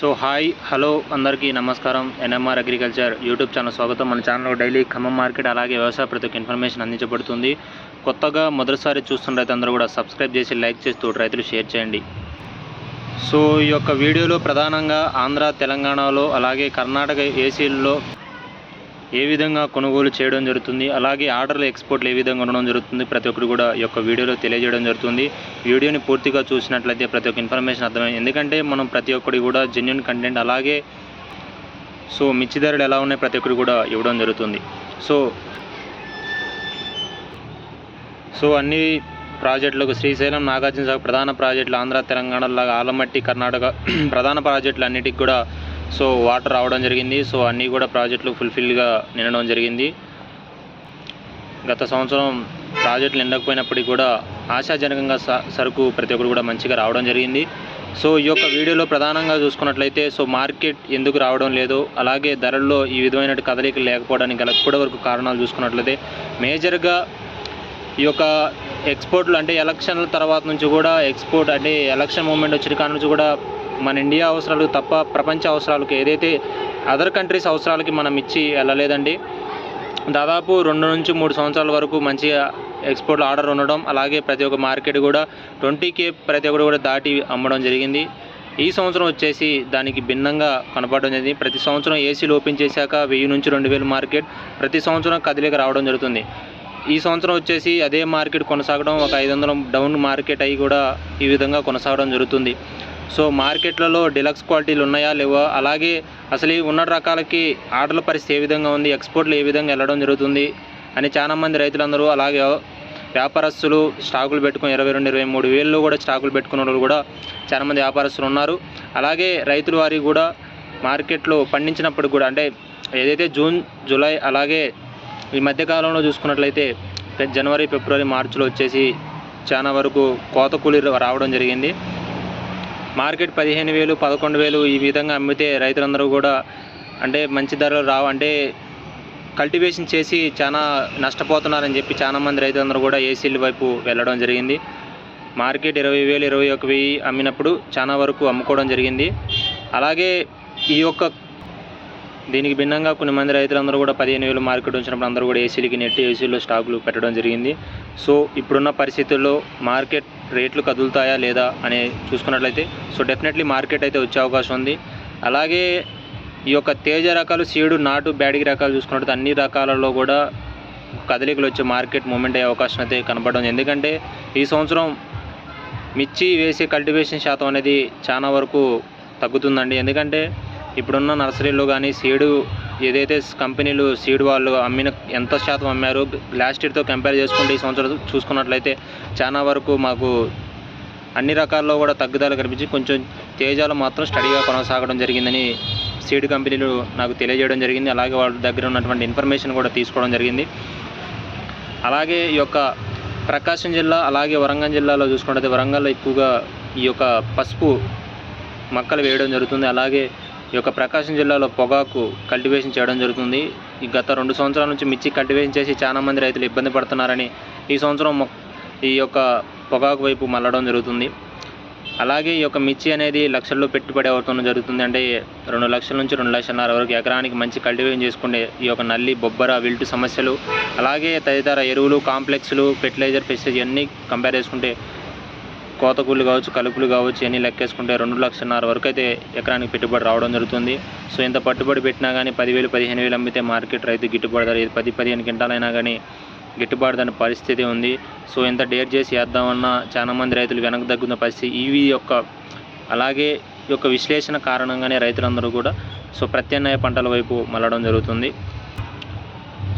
So hi hello అందరికీ నమస్కారం. NMR agriculture YouTube channel స్వాగతం. మన ఛానల్లో డైలీ ఖమ్మం మార్కెట్ అలాగే వ్యవసాయ ప్రతి ఒక్క ఇన్ఫర్మేషన్ అందించబడుతుంది. కొత్తగా మొదటిసారి చూస్తున్న రైతులందరూ కూడా సబ్స్క్రైబ్ చేసి లైక్ చేస్తూ రైతులు షేర్ చేయండి. సో ఈ యొక్క వీడియోలో ప్రధానంగా ఆంధ్ర తెలంగాణలో అలాగే కర్ణాటక ఏసీల్లో ఏ విధంగా కొనుగోలు చేయడం జరుగుతుంది అలాగే ఆర్డర్లు ఎక్స్పోర్ట్లు ఏ విధంగా ఉండడం జరుగుతుంది ప్రతి ఒక్కరు కూడా ఈ యొక్క వీడియోలో తెలియజేయడం జరుగుతుంది. వీడియోని పూర్తిగా చూసినట్లయితే ప్రతి ఒక్క ఇన్ఫర్మేషన్ అర్థమైంది ఎందుకంటే మనం ప్రతి ఒక్కటి కూడా జెన్యున్ కంటెంట్ అలాగే సో మిర్చి ధరలు ఎలా ఉన్నాయి ప్రతి ఒక్కరు కూడా ఇవ్వడం జరుగుతుంది. సో సో అన్ని ప్రాజెక్టులకు శ్రీశైలం నాగార్జున సాగర్ ప్రధాన ప్రాజెక్టులు ఆంధ్ర తెలంగాణలాగా ఆలమట్టి కర్ణాటక ప్రధాన ప్రాజెక్టులు అన్నిటికి కూడా సో వాటర్ రావడం జరిగింది. సో అన్నీ కూడా ప్రాజెక్టులు ఫుల్ఫిల్గా నిండడం జరిగింది. గత సంవత్సరం ప్రాజెక్టులు నిండకపోయినప్పటికీ కూడా ఆశాజనకంగా స- సరుకు ప్రతి ఒక్కరు కూడా మంచిగా రావడం జరిగింది. సో ఈ యొక్క వీడియోలో ప్రధానంగా చూసుకున్నట్లయితే సో మార్కెట్ ఎందుకు రావడం లేదు అలాగే ధరల్లో ఈ విధమైన కదలికలు లేకపోవడానికి గల ఇప్పటి వరకు కారణాలు చూసుకున్నట్లయితే మేజర్గా ఈ యొక్క ఎక్స్పోర్ట్లు అంటే ఎలక్షన్ల తర్వాత నుంచి కూడా ఎక్స్పోర్ట్ అంటే ఎలక్షన్ మూమెంట్ వచ్చిన కాడ నుంచి కూడా మన ఇండియా అవసరాలు తప్ప ప్రపంచ అవసరాలకు ఏదైతే అదర్ కంట్రీస్ అవసరాలకి మనం ఇచ్చి వెళ్ళలేదండి. దాదాపు రెండు నుంచి మూడు సంవత్సరాల వరకు మంచిగా ఎక్స్పోర్ట్ ఆర్డర్ ఉండడం అలాగే ప్రతి ఒక్క మార్కెట్ కూడా ట్వంటీకే ప్రతి ఒక్కటి కూడా దాటి అమ్మడం జరిగింది. ఈ సంవత్సరం వచ్చేసి దానికి భిన్నంగా కనపడడం జరిగింది. ప్రతి సంవత్సరం ఏసీలు ఓపెన్ చేశాక వెయ్యి నుంచి రెండు వేలు మార్కెట్ ప్రతి సంవత్సరం కదిలిక రావడం జరుగుతుంది. ఈ సంవత్సరం వచ్చేసి అదే మార్కెట్ కొనసాగడం ఒక ఐదు వందల డౌన్ మార్కెట్ అయ్యి కూడా ఈ విధంగా కొనసాగడం జరుగుతుంది. సో మార్కెట్లలో డిలక్స్ క్వాలిటీలు ఉన్నాయా లేవా? అలాగే అసలు ఈ ఉన్న రకాలకి ఆర్డర్ల పరిస్థితి ఏ విధంగా ఉంది? ఎక్స్పోర్ట్లు ఏ విధంగా వెళ్ళడం జరుగుతుంది? అని చాలామంది రైతులందరూ అలాగే వ్యాపారస్తులు స్టాకులు పెట్టుకుని ఇరవై రెండు ఇరవై మూడు వేలు కూడా స్టాకులు పెట్టుకున్న వాళ్ళు కూడా చాలామంది వ్యాపారస్తులు ఉన్నారు. అలాగే రైతుల వారి కూడా మార్కెట్లో పండించినప్పుడు కూడా అంటే ఏదైతే జూన్ జూలై అలాగే ఈ మధ్యకాలంలో చూసుకున్నట్లయితే జనవరి ఫిబ్రవరి మార్చిలో వచ్చేసి చాలా వరకు కోత కూలీలు రావడం జరిగింది. మార్కెట్ పదిహేను వేలు పదకొండు వేలు ఈ విధంగా అమ్మితే రైతులందరూ కూడా అంటే మంచి ధరలు రావు. అంటే కల్టివేషన్ చేసి చాలా నష్టపోతున్నారని చెప్పి చాలా మంది రైతులందరూ కూడా ఏసీల వైపు వెళ్ళడం జరిగింది. మార్కెట్ ఇరవై వేలు ఇరవై ఒక వెయ్యి అమ్మినప్పుడు చాలా వరకు అమ్ముకోవడం జరిగింది. అలాగే ఈ యొక్క దీనికి భిన్నంగా కొన్ని మంది రైతులందరూ కూడా పదిహేను వేలు మార్కెట్ ఉంచినప్పుడు అందరూ కూడా ఏసీలకి నెట్టి ఏసీలో స్టాకులు పెట్టడం జరిగింది. సో ఇప్పుడున్న పరిస్థితుల్లో మార్కెట్ రేట్లు కదులుతాయా లేదా అని చూసుకున్నట్లయితే సో డెఫినెట్లీ మార్కెట్ అయితే వచ్చే అవకాశం ఉంది. అలాగే ఈ యొక్క తేజ రకాలు సీడు నాటు బ్యాడిగి రకాలు చూసుకున్నట్లయితే అన్ని రకాలలో కూడా కదలికలు వచ్చే మార్కెట్ మూమెంట్ అయ్యే అవకాశం అయితే కనపడడం ఎందుకంటే ఈ సంవత్సరం మిర్చి వేసే కల్టివేషన్ శాతం అనేది చాలా వరకు తగ్గుతుందండి. ఎందుకంటే ఇప్పుడున్న నర్సరీలో కానీ సీడు ఏదైతే కంపెనీలు సీడ్ వాళ్ళు అమ్మిన ఎంత శాతం అమ్మారు లాస్ట్ ఇయర్తో కంపేర్ చేసుకుంటే ఈ సంవత్సరం చూసుకున్నట్లయితే చాలా వరకు మాకు అన్ని రకాల్లో కూడా తగ్గుదల కనిపించి కొంచెం తేజాలు మాత్రం స్టడీగా కొనసాగడం జరిగిందని సీడ్ కంపెనీలు నాకు తెలియజేయడం జరిగింది. అలాగే వాళ్ళ దగ్గర ఉన్నటువంటి ఇన్ఫర్మేషన్ కూడా తీసుకోవడం జరిగింది. అలాగే ఈ యొక్క ప్రకాశం జిల్లా అలాగే వరంగల్ జిల్లాలో చూసుకున్నట్లయితే వరంగల్లో ఎక్కువగా ఈ యొక్క పసుపు మొక్కలు వేయడం జరుగుతుంది. అలాగే ఈ యొక్క ప్రకాశం జిల్లాలో పొగాకు కల్టివేషన్ చేయడం జరుగుతుంది. ఈ గత రెండు సంవత్సరాల నుంచి మిర్చి కల్టివేషన్ చేసి చాలా మంది రైతులు ఇబ్బంది పడుతున్నారని ఈ సంవత్సరం ఈ యొక్క పొగాకు వైపు మళ్ళడం జరుగుతుంది. అలాగే ఈ యొక్క మిర్చి అనేది లక్షల్లో పెట్టుబడి అవుతుంది జరుగుతుంది. అంటే రెండు లక్షల నుంచి రెండు లక్షలన్నర వరకు ఎకరానికి మంచి కల్టివేషన్ చేసుకునే ఈ యొక్క నల్లి బొబ్బర విల్టు సమస్యలు అలాగే తదితర ఎరువులు కాంప్లెక్స్లు ఫెర్టిలైజర్ ఫెసిలిటీ అన్నీ కంపేర్ చేసుకుంటే కోతకూలు కావచ్చు కలుపులు కావచ్చు ఇవన్నీ లెక్కేసుకుంటే రెండు లక్షన్నర వరకు అయితే ఎకరానికి పెట్టుబడి రావడం జరుగుతుంది. సో ఇంత పట్టుబడి పెట్టినా కానీ పదివేలు పదిహేను వేలు అమ్మితే మార్కెట్ రైతు గిట్టుబాటు ధర పది పదిహేను క్వింటాలైనా కానీ గిట్టుబాటు దాని పరిస్థితి ఉంది. సో ఇంత డేర్ చేసి వేద్దామన్నా చాలామంది రైతులు వెనక్కి తగ్గుతున్న పరిస్థితి ఇవి యొక్క అలాగే ఈ యొక్క విశ్లేషణ కారణంగానే రైతులందరూ కూడా సో ప్రత్యామ్నాయ పంటల వైపు మళ్ళడం జరుగుతుంది.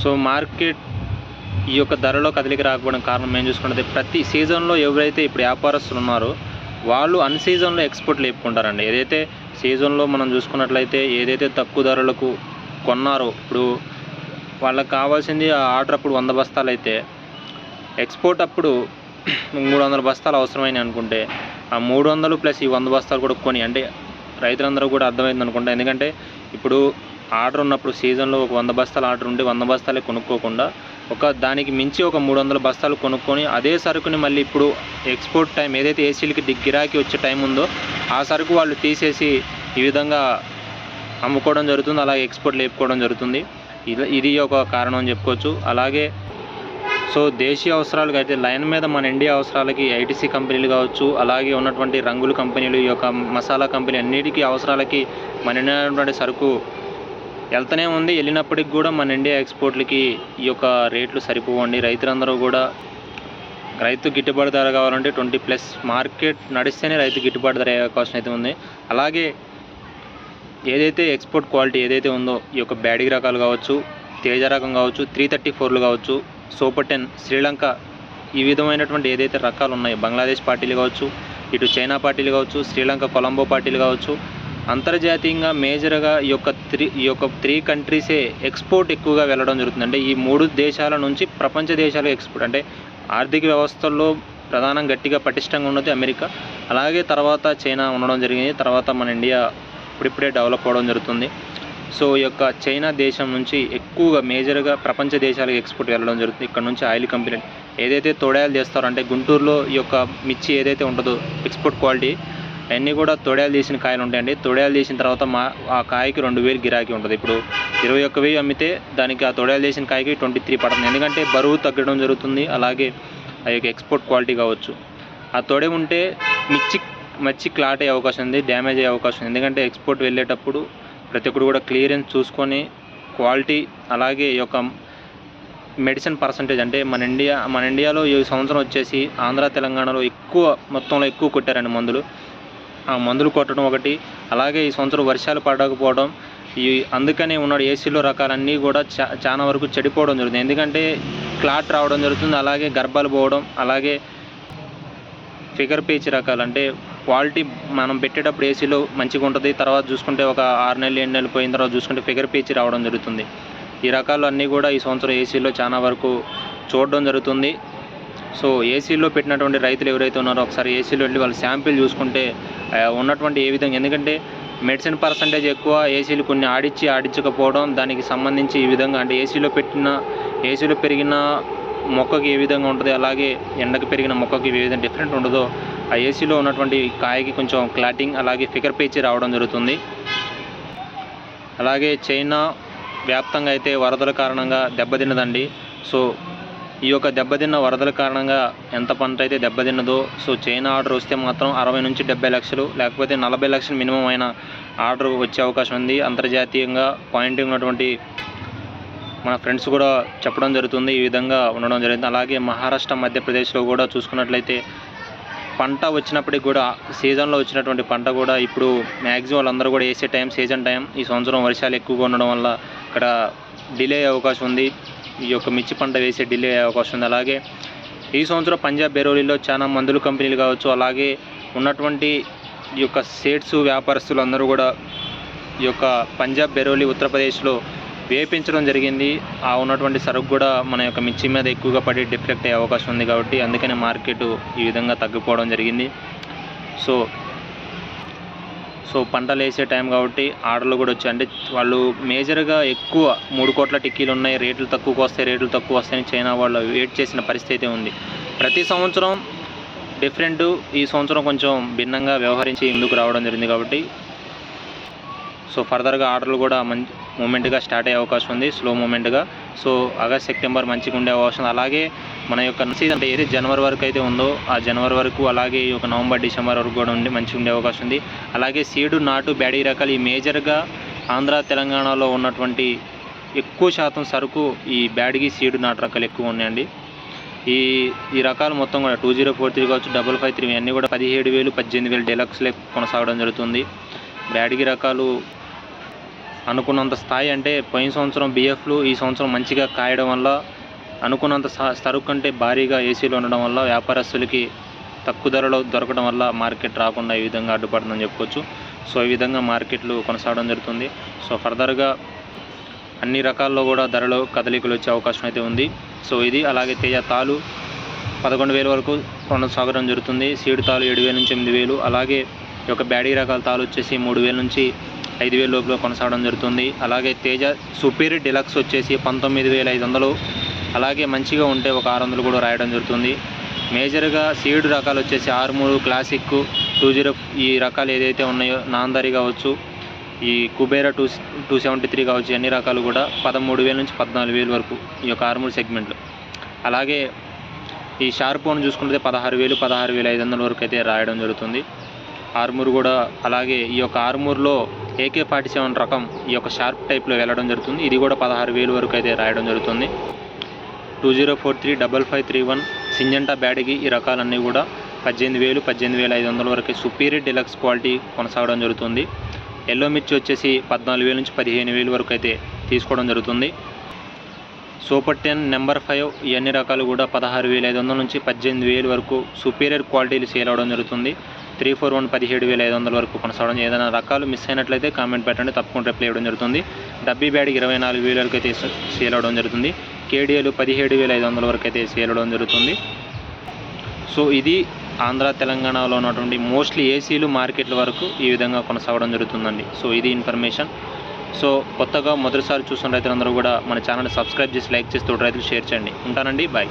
సో మార్కెట్ ఈ యొక్క ధరలో కదలిక రాకపోవడం కారణం మేము చూసుకుంటే ప్రతి సీజన్లో ఎవరైతే ఇప్పుడు వ్యాపారస్తులు ఉన్నారో వాళ్ళు అన్ సీజన్లో ఎక్స్పోర్ట్లు లేపుకుంటారండి. ఏదైతే సీజన్లో మనం చూసుకున్నట్లయితే ఏదైతే తక్కువ ధరలకు కొన్నారో ఇప్పుడు వాళ్ళకి కావాల్సింది ఆ ఆర్డర్ అప్పుడు వంద బస్తాలు అయితే ఎక్స్పోర్ట్ అప్పుడు మూడు వందల బస్తాలు అవసరమైన అనుకుంటే ఆ మూడు వందలు ప్లస్ ఈ వంద బస్తాలు కూడా కొని అంటే రైతులందరూ కూడా అర్థమైంది అనుకుంటా. ఎందుకంటే ఇప్పుడు ఆర్డర్ ఉన్నప్పుడు సీజన్లో ఒక వంద బస్తాలు ఆర్డర్ ఉంటే వంద బస్తాలే కొనుక్కోకుండా ఒక దానికి మించి ఒక మూడు వందల బస్తాలు కొనుక్కొని అదే సరుకుని మళ్ళీ ఇప్పుడు ఎక్స్పోర్ట్ టైం ఏదైతే ఏసీలకి గిరాకీ వచ్చే టైం ఉందో ఆ సరుకు వాళ్ళు తీసేసి ఈ విధంగా అమ్ముకోవడం జరుగుతుంది అలాగే ఎక్స్పోర్ట్ లేపుకోవడం జరుగుతుంది. ఇది ఇది ఒక కారణం అని చెప్పుకోవచ్చు. అలాగే సో దేశీయ అవసరాలకు అయితే లైన్ మీద మన ఇండియా అవసరాలకి ఐటీసీ కంపెనీలు కావచ్చు అలాగే ఉన్నటువంటి రంగుల కంపెనీలు ఈ యొక్క మసాలా కంపెనీ అన్నిటికీ అవసరాలకి మన ఇండియా ఉన్నటువంటి సరుకు వెళ్తూనే ఉంది. వెళ్ళినప్పటికి కూడా మన ఇండియా ఎక్స్పోర్ట్లకి ఈ యొక్క రేట్లు సరిపోవండి. రైతులందరూ కూడా రైతు గిట్టుబాటు ధర కావాలంటే ట్వంటీ ప్లస్ మార్కెట్ నడిస్తేనే రైతు గిట్టుబాటు ధర అయ్యే అవకాశం అయితే ఉంది. అలాగే ఏదైతే ఎక్స్పోర్ట్ క్వాలిటీ ఏదైతే ఉందో ఈ యొక్క బ్యాడిగ్ రకాలు కావచ్చు తేజ రకం కావచ్చు త్రీ థర్టీ ఫోర్లు కావచ్చు సూపర్ టెన్ శ్రీలంక ఈ విధమైనటువంటి ఏదైతే రకాలు ఉన్నాయో బంగ్లాదేశ్ పార్టీలు కావచ్చు ఇటు చైనా పార్టీలు కావచ్చు శ్రీలంక కొలంబో పార్టీలు కావచ్చు అంతర్జాతీయంగా మేజర్గా ఈ యొక్క త్రీ ఈ యొక్క త్రీ కంట్రీసే ఎక్స్పోర్ట్ ఎక్కువగా వెళ్ళడం జరుగుతుంది. అంటే ఈ మూడు దేశాల నుంచి ప్రపంచ దేశాలకు ఎక్స్పోర్ట్. అంటే ఆర్థిక వ్యవస్థల్లో ప్రధానం గట్టిగా పటిష్టంగా ఉన్నది అమెరికా. అలాగే తర్వాత చైనా ఉండడం జరిగింది. తర్వాత మన ఇండియా ఇప్పుడిప్పుడే డెవలప్ అవ్వడం జరుగుతుంది. సో ఈ యొక్క చైనా దేశం నుంచి ఎక్కువగా మేజర్గా ప్రపంచ దేశాలకు ఎక్స్పోర్ట్ వెళ్ళడం జరుగుతుంది. ఇక్కడ నుంచి ఆయిల్ కంపెనీ ఏదైతే తోడయాలు చేస్తారో అంటే గుంటూరులో ఈ యొక్క మిర్చి ఏదైతే ఉంటుందో ఎక్స్పోర్ట్ క్వాలిటీ అవన్నీ కూడా తొడయాలు తీసిన కాయలు ఉంటాయండి. తొడయాలు తీసిన తర్వాత మా ఆ కాయకి రెండు వేలు గిరాకీ ఉంటుంది. ఇప్పుడు ఇరవై ఒక్క వెయ్యి అమ్మితే దానికి ఆ తొడయాలు తీసిన కాయకి ట్వంటీ త్రీ పడుతుంది. ఎందుకంటే బరువు తగ్గడం జరుగుతుంది. అలాగే ఆ యొక్క ఎక్స్పోర్ట్ క్వాలిటీ కావచ్చు. ఆ తొడే ఉంటే మిర్చి మచ్చి క్లాట్ అయ్యే అవకాశం ఉంది డ్యామేజ్ అయ్యే అవకాశం ఉంది. ఎందుకంటే ఎక్స్పోర్ట్ వెళ్ళేటప్పుడు ప్రతి ఒక్కరు కూడా క్లియరెన్స్ చూసుకొని క్వాలిటీ అలాగే ఈ యొక్క మెడిసిన్ పర్సంటేజ్ అంటే మన ఇండియా మన ఇండియాలో ఈ సంవత్సరం వచ్చేసి ఆంధ్ర తెలంగాణలో ఎక్కువ మొత్తంలో ఎక్కువ కొట్టారండి మందులు. మందులు కొట్టడం ఒకటి అలాగే ఈ సంవత్సరం వర్షాలు పడకపోవడం ఈ అందుకనే ఉన్న ఏసీలో రకాలన్నీ కూడా చా చాలా వరకు చెడిపోవడం జరుగుతుంది. ఎందుకంటే క్లాట్ రావడం జరుగుతుంది అలాగే గర్భాలు పోవడం అలాగే ఫిగర్ పేచ్ రకాలు. అంటే క్వాలిటీ మనం పెట్టేటప్పుడు ఏసీలో మంచిగా ఉంటుంది తర్వాత చూసుకుంటే ఒక ఆరు నెలలు ఏడు నెలలు పోయిన తర్వాత చూసుకుంటే ఫిగర్ పేచ్ రావడం జరుగుతుంది. ఈ రకాలు అన్నీ కూడా ఈ సంవత్సరం ఏసీలో చాలా వరకు చూడడం జరుగుతుంది. సో ఏసీలో పెట్టినటువంటి రైతులు ఎవరైతే ఉన్నారో ఒకసారి ఏసీలో వెళ్ళి వాళ్ళు శాంపిల్ చూసుకుంటే ఉన్నటువంటి ఏ విధంగా ఎందుకంటే మెడిసిన్ పర్సంటేజ్ ఎక్కువ ఏసీలు కొన్ని ఆడిచ్చి ఆడించకపోవడం దానికి సంబంధించి ఈ విధంగా అంటే ఏసీలో పెట్టిన ఏసీలో పెరిగిన మొక్కకి ఏ విధంగా ఉంటుంది అలాగే ఎండకు పెరిగిన మొక్కకి ఏ విధంగా డిఫరెంట్ ఉండదో ఆ ఏసీలో ఉన్నటువంటి కాయకి కొంచెం క్లాటింగ్ అలాగే ఫిగర్ పేచి రావడం జరుగుతుంది. అలాగే చైనా వ్యాప్తంగా అయితే వరదల కారణంగా దెబ్బతిన్నదండి. సో ఈ యొక్క దెబ్బతిన్న వరదల కారణంగా ఎంత పంట అయితే దెబ్బతిన్నదో సో చైనా ఆర్డర్ వస్తే మాత్రం అరవై నుంచి డెబ్బై లక్షలు లేకపోతే నలభై లక్షలు మినిమం అయిన ఆర్డర్ వచ్చే అవకాశం ఉంది. అంతర్జాతీయంగా పాయింట్ ఉన్నటువంటి మన ఫ్రెండ్స్ కూడా చెప్పడం జరుగుతుంది. ఈ విధంగా ఉండడం జరుగుతుంది అలాగే మహారాష్ట్ర మధ్యప్రదేశ్లో కూడా చూసుకున్నట్లయితే పంట వచ్చినప్పటికి కూడా సీజన్లో వచ్చినటువంటి పంట కూడా ఇప్పుడు మ్యాక్సిమం వాళ్ళందరూ కూడా వేసే టైం సీజన్ టైం. ఈ సంవత్సరం వర్షాలు ఎక్కువగా ఉండడం వల్ల ఇక్కడ డిలే అయ్యే అవకాశం ఉంది. ఈ యొక్క మిర్చి పంట వేసే డిలే అయ్యే అవకాశం ఉంది. అలాగే ఈ సంవత్సరం పంజాబ్ బెరోలీలో చాలా మందులు కంపెనీలు కావచ్చు అలాగే ఉన్నటువంటి ఈ యొక్క సేట్స్ వ్యాపారస్తులు అందరూ కూడా ఈ యొక్క పంజాబ్ బెరోలీ ఉత్తరప్రదేశ్లో వేపించడం జరిగింది. ఆ ఉన్నటువంటి సరుకు కూడా మన యొక్క మిర్చి మీద ఎక్కువగా పడి డిఫెక్ట్ అయ్యే అవకాశం ఉంది కాబట్టి అందుకనే మార్కెట్ ఈ విధంగా తగ్గిపోవడం జరిగింది. సో సో పంటలు వేసే టైం కాబట్టి ఆర్డర్లు కూడా వచ్చాయి. అంటే వాళ్ళు మేజర్గా ఎక్కువ మూడు కోట్ల టిక్కీలు ఉన్నాయి రేట్లు తక్కువకు వస్తాయి రేట్లు తక్కువ వస్తాయని చైనా వాళ్ళు వెయిట్ చేసిన పరిస్థితి ఉంది. ప్రతి సంవత్సరం డిఫరెంట్ ఈ సంవత్సరం కొంచెం భిన్నంగా వ్యవహరించి ముందుకు రావడం జరిగింది కాబట్టి సో ఫర్దర్గా ఆర్డర్లు కూడా మంచి మూమెంట్గా స్టార్ట్ అయ్యే అవకాశం ఉంది స్లో మూమెంట్గా సో ఆగస్ట్ సెప్టెంబర్ మంచిగా ఉండే అవకాశం అలాగే మన యొక్క సీజన్ అంటే ఏది జనవరి వరకు అయితే ఉందో ఆ జనవరి వరకు అలాగే ఈ యొక్క నవంబర్ డిసెంబర్ వరకు కూడా ఉండి మంచిగా ఉండే అవకాశం ఉంది. అలాగే సీడు నాటు బ్యాడీ రకాలు ఈ మేజర్గా ఆంధ్ర తెలంగాణలో ఉన్నటువంటి ఎక్కువ శాతం సరుకు ఈ బ్యాడిగి సీడు నాటు రకాలు ఎక్కువ ఉన్నాయండి. ఈ ఈ రకాలు మొత్తం కూడా టూ జీరో ఫోర్ త్రీ కావచ్చు డబల్ ఫైవ్ త్రీ అన్నీ కూడా పదిహేడు వేలు పద్దెనిమిది వేలు డెలక్స్లే కొనసాగడం జరుగుతుంది. బ్యాడిగి రకాలు అనుకున్నంత స్థాయి అంటే పోయిన సంవత్సరం బిఎఫ్లు ఈ సంవత్సరం మంచిగా కాయడం వల్ల అనుకున్నంత సరుకు కంటే భారీగా ఏసీలు ఉండడం వల్ల వ్యాపారస్తులకి తక్కువ ధరలో దొరకడం వల్ల మార్కెట్ రాకుండా ఈ విధంగా అడ్డుపడుతుందని చెప్పుకోవచ్చు. సో ఈ విధంగా మార్కెట్లు కొనసాగడం జరుగుతుంది. సో ఫర్దర్గా అన్ని రకాల్లో కూడా ధరలో కదలికలు వచ్చే అవకాశం అయితే ఉంది. సో ఇది అలాగే తేజ తాలు పదకొండు వేల వరకు కొనసాగడం జరుగుతుంది. సీడ్ తాలు ఏడు వేల నుంచి ఎనిమిది వేలు. అలాగే ఈ యొక్క బ్యాడీ రకాల తాలు వచ్చేసి మూడు వేల నుంచి ఐదు వేల లోపల కొనసాగడం జరుగుతుంది. అలాగే తేజ సుపీరియర్ డిలక్స్ వచ్చేసి పంతొమ్మిది వేల ఐదు వందలు అలాగే మంచిగా ఉంటే ఒక ఆరు వందలు కూడా రాయడం జరుగుతుంది. మేజర్గా సీడ్ రకాలు వచ్చేసి ఆరుమూరు క్లాసిక్ టూ జీరో ఈ రకాలు ఏదైతే ఉన్నాయో నాందరి కావచ్చు ఈ Kubera two two seventy three కావచ్చు అన్ని రకాలు కూడా పదమూడు వేల నుంచి పద్నాలుగు వేలు వరకు ఈ యొక్క ఆర్మూర్ సెగ్మెంట్లో. అలాగే ఈ షార్ప్ ఫోన్ చూసుకుంటే పదహారు వేలు పదహారు వేల ఐదు వందల వరకు అయితే రాయడం జరుగుతుంది. ఆర్మూర్ కూడా అలాగే ఈ యొక్క ఆర్మూర్లో ఏకే ఫార్టీ సెవెన్ రకం ఈ యొక్క షార్ప్ టైప్లో వెళ్ళడం జరుగుతుంది. ఇది కూడా పదహారు వేలు వరకు అయితే రాయడం జరుగుతుంది. Two zero four three double five three one Syngenta బ్యాడ్కి ఈ రకాలన్నీ కూడా పద్దెనిమిది వేలు పద్దెనిమిది వేల ఐదు వందల వరకు సుపీరియర్ డిలక్స్ క్వాలిటీ కొనసాగడం జరుగుతుంది. ఎల్లో మిర్చి వచ్చేసి పద్నాలుగు వేల నుంచి పదిహేను వేలు వరకు అయితే తీసుకోవడం జరుగుతుంది. సూపర్ టెన్ నెంబర్ ఫైవ్ ఇవన్నీ రకాలు కూడా పదహారు వేల ఐదు వందల నుంచి పద్దెనిమిది వేలు వరకు సుపీరియర్ క్వాలిటీలు సేల్ అవడం జరుగుతుంది. త్రీ ఫోర్ వన్ పదిహేడు వేల ఐదు వందల వరకు కొనసాగడం ఏదైనా రకాలు మిస్ అయినట్లయితే కామెంట్ పెట్టండి తప్పకుండా రిప్లై ఇవ్వడం జరుగుతుంది. డబ్బీ బ్యాడ్ ఇరవై నాలుగు వేల వరకు అయితే సేల్ అవడం జరుగుతుంది. కేడిఏలు పదిహేడు వేల ఐదు వందల వరకు అయితే సేల్ అవడం జరుగుతుంది. సో ఇది ఆంధ్ర తెలంగాణలో ఉన్నటువంటి మోస్ట్లీ ఏసీలు మార్కెట్ల వరకు ఈ విధంగా కొనసాగడం జరుగుతుందండి. సో ఇది ఇన్ఫర్మేషన్. సో కొత్తగా మొదటిసారి చూస్తున్న రైతులందరూ కూడా మన ఛానల్ని సబ్స్క్రైబ్ చేసి లైక్ చేసి తోటి రైతులు షేర్ చేయండి. ఉంటానండి. బాయ్.